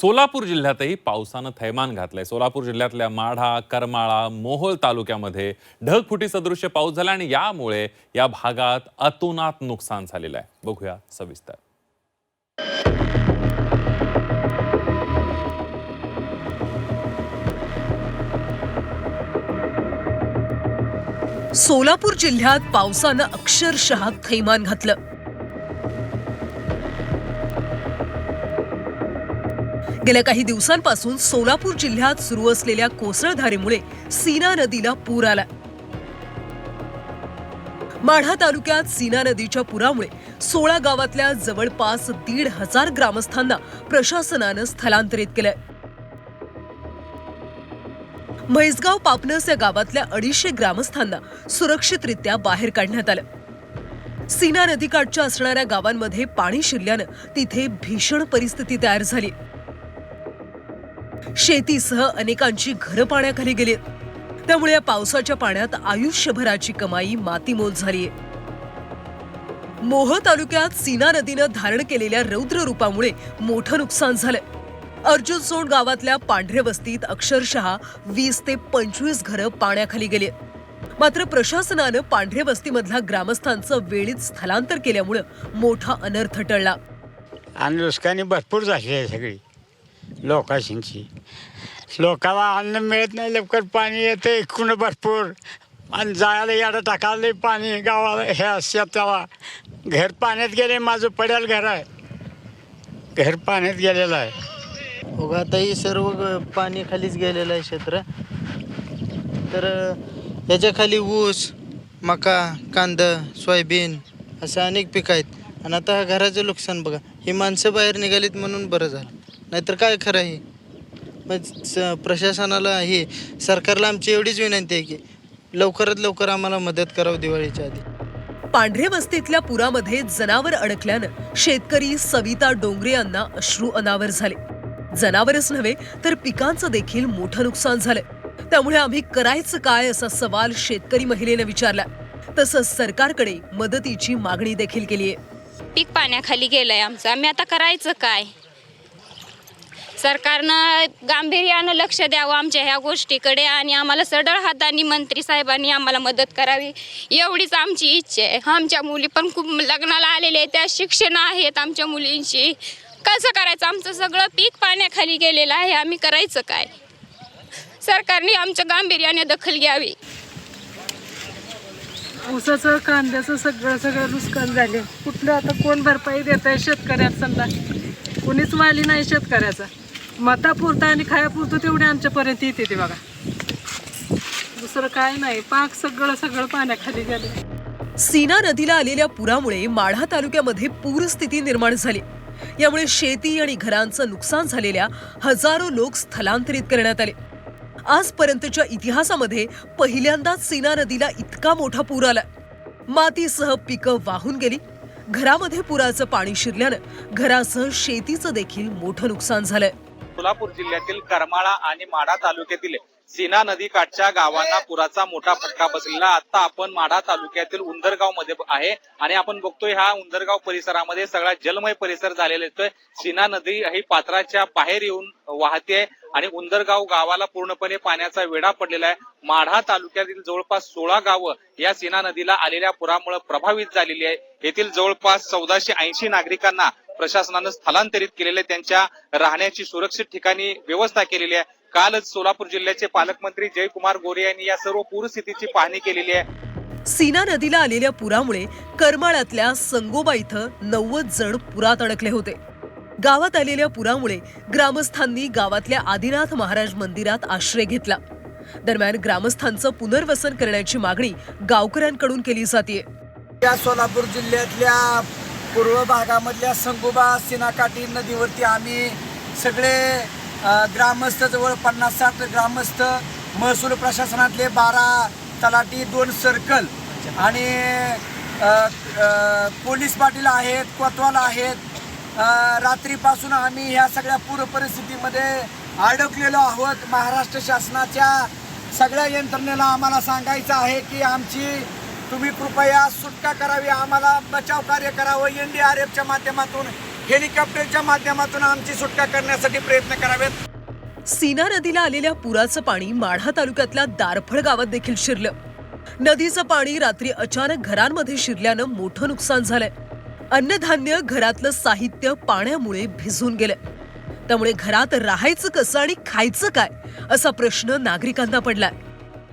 सोलापूर जिल्ह्यातही पावसानं थैमान घातलंय. सोलापूर जिल्ह्यातल्या माढा करमाळा मोहोळ तालुक्यामध्ये ढगफुटी सदृश्य पाऊस झाला आणि यामुळे या भागात अतोनात नुकसान झालेलं आहे. बघूया सविस्तर. सोलापूर जिल्ह्यात पावसानं अक्षरशः थैमान घातलं. गेल्या काही दिवसांपासून सोलापूर जिल्ह्यात सुरू असलेल्या कोसळधारेमुळे सीना नदीला पूर आला. माढा तालुक्यात सीना नदीच्या पुरामुळे सोळा गावातल्या जवळपास दीड हजार ग्रामस्थांना प्रशासनानं स्थलांतरित केलंय. म्हैसगाव पापनस या गावातल्या अडीचशे ग्रामस्थांना सुरक्षितरित्या बाहेर काढण्यात आलं. सीना नदीकाठच्या असणाऱ्या गावांमध्ये पाणी शिरल्यानं तिथे भीषण परिस्थिती तयार झाली. शेतीसह अनेकांची घरं पाण्याखाली गेली. त्यामुळे या पावसाच्या पाण्यात आयुष्यभराची कमाई मातीमोल झालीय. मोह तालुक्यात सीना नदीनं धारण केलेल्या रौद्र रूपामुळे मोठं नुकसान झालं. अर्जुनसोड गावातल्या पांढरे वस्तीत अक्षरशः वीस ते पंचवीस घरं पाण्याखाली गेली. मात्र प्रशासनानं पांढरे वस्तीमधल्या ग्रामस्थांचं वेळीच स्थलांतर केल्यामुळं मोठा अनर्थ टळला. आणि नुकसानी भरपूर झाली आहे सगळी. लोकांची. लोकांना अन्न मिळत नाही लवकर पाणी येते एकूण भरपूर. आणि जायला याडं टाकायला पाणी गावाला ह्या शेताला घर पाण्यात गेले माझं पडेल घर आहे. घर पाण्यात गेलेलं आहे. हो आता सर्व ग- पाणी खालीच गेलेलं आहे क्षेत्र. तर याच्या खाली ऊस मका कांद सोयाबीन असे अनेक पिकं आहेत. आणि आता घराचं नुकसान बघा. ही माणसं बाहेर निघालीत म्हणून बरं झालं. नाहीतर काय खरं आहे? स- प्रशासनाला हे सरकारला आमची एवढीच विनंती आहे की लवकरात लवकर आम्हाला मदत करावं दिवाळीच्या आधी. पांढरे वस्तीतल्या पुरामध्ये जनावर अडकल्यानं शेतकरी सविता डोंगरे यांना अश्रू अनावर झाले. जनावरच नव्हे तर पिकांचं देखील मोठं नुकसान झालंय. त्यामुळे आम्ही करायचं काय असा सवाल शेतकरी महिलेनं विचारला. तसंच सरकारकडे मदतीची मागणी देखील केली आहे पीक पाण्याखाली गेलंय आमचं. आम्ही आता करायचं काय? सरकारनं गांभीर्यानं लक्ष द्यावं आमच्या ह्या गोष्टीकडे आणि आम्हाला सडळ हाताने मंत्री साहेबांनी आम्हाला मदत करावी एवढीच आमची इच्छा आहे. आमच्या मुली पण खूप लग्नाला आलेल्या आहेत त्या शिक्षण आहेत आमच्या मुलींची कसं करायचं? आमचं सगळं पीक पाण्याखाली गेलेलं आहे. आम्ही करायचं काय? सरकारने आमच्या गांभीर्याने दखल घ्यावी. ऊसाचं कांद्याचं सगळं सगळं नुकसान झाले कुठलं आता कोण भरपाई देत आहे शेतकऱ्यात समजा कोणीच वाली नाही शेतकऱ्याचा. मतापुरता आणि खायापुरतं तेवढे आमच्यापर्यंत येते ते बघा. दुसरं काय नाही पाक सगळं सगळं पाण्याखाली गेलं. सीना नदीला आलेल्या पुरामुळे माढा तालुक्यामध्ये पूरस्थिती निर्माण झाली. यामुळे शेती आणि घरांचं नुकसान झालेल्या हजारो लोक स्थलांतरित करण्यात आले. आजपर्यंतच्या इतिहासामध्ये पहिल्यांदाच सीना नदीला इतका मोठा पूर आला. मातीसह पिकं वाहून गेली. घरामध्ये पुराचं पाणी शिरल्यानं घरासह शेतीचं देखील मोठं नुकसान झालंय. सोलापूर जिल्ह्यातील करमाळा आणि माढा तालुक्यातील सीना नदी काठच्या गावांना पुराचा मोठा फटका बसलेला. आता आपण माढा तालुक्यातील उंदरगावमध्ये आहे आणि आपण बघतोय हा उंदरगाव परिसरामध्ये सगळा जलमय परिसर झालेला दिसतोय. सीना नदी ही पात्राच्या बाहेर येऊन वाहते आणि उंदरगाव गावाला पूर्णपणे पाण्याचा वेढा पडलेला आहे. माढा तालुक्यातील जवळपास सोळा गावं या सीना नदीला आलेल्या पुरामुळे प्रभावित झालेली आहे. येथील जवळपास चौदाशे ऐंशी नागरिकांना प्रशासनानं स्थलांतरित केलेले त्यांच्या राहण्याची सुरक्षित ठिकाणी व्यवस्था केलेली आहे. कालच सोलापूर जिल्ह्याचे पालकमंत्री जयकुमार गोरे यांनी या सर्व पूरस्थितीची पाहणी केलेली आहे. सीना नदीला आलेल्या पुरामुळे करमाळ्यातल्या संगोबा इथं नव्वद जण पुरात अडकले होते. गावात आलेल्या पुरामुळे ग्रामस्थांनी गावातल्या आदिनाथ महाराज मंदिरात आश्रय घेतला. दरम्यान ग्रामस्थांचं पुनर्वसन करण्याची मागणी गावकऱ्यांकडून केली जाते या सोलापूर जिल्ह्यातल्या पूर्व भागामधल्या संगोबा सिनाकाठी नदीवरती आम्ही सगळे ग्रामस्थ जवळ पन्नास साठ ग्रामस्थ महसूल प्रशासनातले बारा तलाठी दोन सर्कल आणि पोलीस पाटील आहेत कोतवाल आहेत. रात्रीपासून आम्ही ह्या सगळ्या पूर परिस्थितीमध्ये अडकलेलो आहोत. महाराष्ट्र शासनाच्या सगळ्या यंत्रणेला आम्हाला सांगायचं आहे की आमची तुम्ही कृपया सुटका करावी. आम्हाला बचाव कार्य करावं. एन डी आर एफच्या माध्यमातून हेलिकॉप्टरच्या माध्यमातून आमची सुटका करण्यासाठी प्रयत्न करावेत. सीना नदीला आलेल्या पुराचं पाणी माढा तालुक्यातल्या दारफळ गावात देखील शिरलं. नदीचं पाणी रात्री अचानक घरांमध्ये शिरल्यानं मोठं नुकसान झालंय. अन्नधान्य घरातलं साहित्य पाण्यामुळे भिजून गेलं. त्यामुळे घरात राहायचं कसं आणि खायचं काय असा प्रश्न नागरिकांना पडलाय.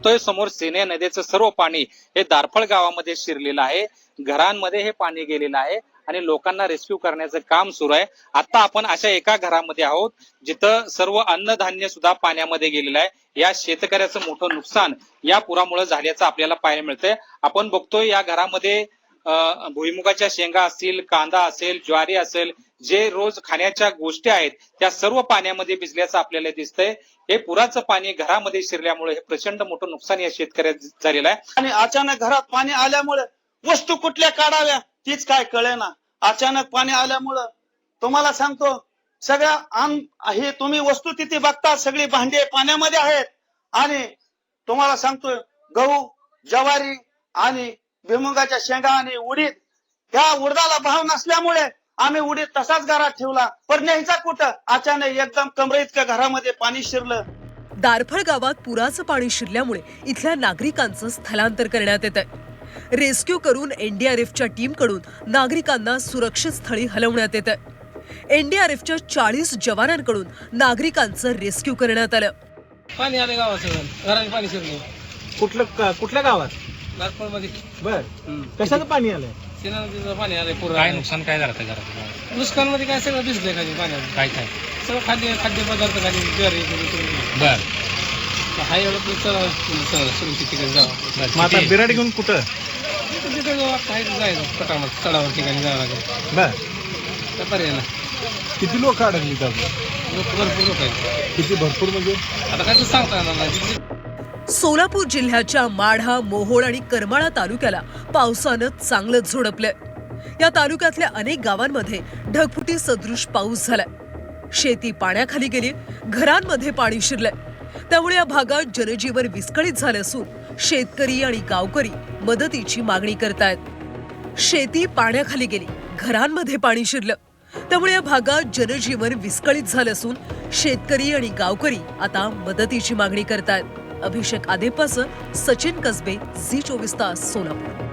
बघतोय समोर सेने नदीचं सर्व पाणी हे दारफळ गावामध्ये शिरलेलं आहे. घरांमध्ये हे पाणी गेलेलं आहे आणि लोकांना रेस्क्यू करण्याचं काम सुरू आहे. आता आपण अशा एका घरामध्ये आहोत जिथं सर्व अन्नधान्य सुद्धा पाण्यामध्ये गेलेलं आहे. या शेतकऱ्याचं मोठं नुकसान या पुरामुळे झाल्याचं आपल्याला पाहायला मिळतंय. आपण बघतोय या घरामध्ये भुईमुगाच्या शेंगा असतील कांदा असेल ज्वारी असेल जे रोज खाण्याच्या गोष्टी आहेत त्या सर्व पाण्यामध्ये भिजल्याचं आपल्याला दिसतंय. हे पुराचं पाणी घरामध्ये शिरल्यामुळे हे प्रचंड मोठं नुकसान या शेतकऱ्याचं झालेलं आहे. आणि अचानक घरात पाणी आल्यामुळे वस्तू कुठल्या काढाव्या तीच काय कळेना. अचानक पाणी आल्यामुळं तुम्हाला सांगतो सगळ्या आम हे तुम्ही वस्तू तिथे बघता सगळी भांडे पाण्यामध्ये आहेत. आणि तुम्हाला सांगतोय गहू ज्वारी आणि भुईमुगाच्या शेंगा आणि उडीद. ह्या उडदाला भाव नसल्यामुळे आम्ही उडीद तसाच घरात ठेवला. पण न्यायचा कुठं? अचानक एकदम कमरे इतक्या घरामध्ये पाणी शिरलं. दारफळ गावात पुराचं पाणी शिरल्यामुळे इथल्या नागरिकांचं स्थलांतर करण्यात येत आहे रेस्क्यू करून एनडीआरएफच्या टीमकडून नागरिकांना सुरक्षित स्थळी हलवण्यात येत आहे एनडीआरएफच्या चाळीस जवानांकडून नागरिकांचं रेस्क्यू करण्यात आलं. पाणी आले गावात सगळं घराने पाणी शिरले. कुठलं कुठल्या गावात? नागपूरमध्ये. बर. कशाचं पाणी आलंय? सीना नदीचं पाणी आलंय पूर्ण काय नुकसान काय झालं घरात नुकसानमध्ये काय सगळं भिजलंय खाली पाण्यात काय काय? सगळं खाद्य खाद्यपदार्थ खाली ज्वारी बर. हा एवढं चला ठिकाणी जावं. मग आता बिराड घेऊन कुठं? तिथं आहे जायचं? कटामध्ये चढावर ठिकाणी जावं लागेल. बर. त्या पर्याय ना किती लोक अडकली त्यात लोक भरपूर लोक आहेत. किती भरपूर म्हणजे? आता काय तर सांगता येणार नाही. सोलापूर जिल्ह्याच्या माढा मोहोळ आणि करमाळा तालुक्याला पावसानं चांगलंच झोडपलंय. या तालुक्यातल्या अनेक गावांमध्ये ढगफुटी सदृश पाऊस झालाय. शेती पाण्याखाली गेली घरांमध्ये पाणी शिरलंय. त्यामुळे या भागात जनजीवन विस्कळीत झालं असून शेतकरी आणि गावकरी मदतीची मागणी करतायत. शेती पाण्याखाली गेली घरांमध्ये पाणी शिरलं. त्यामुळे या भागात जनजीवन विस्कळीत झालं असून शेतकरी आणि गावकरी आता मदतीची मागणी करतायत. अभिषेक आदेपासह सचिन कसबे झी चोवीस तास सोलापूर.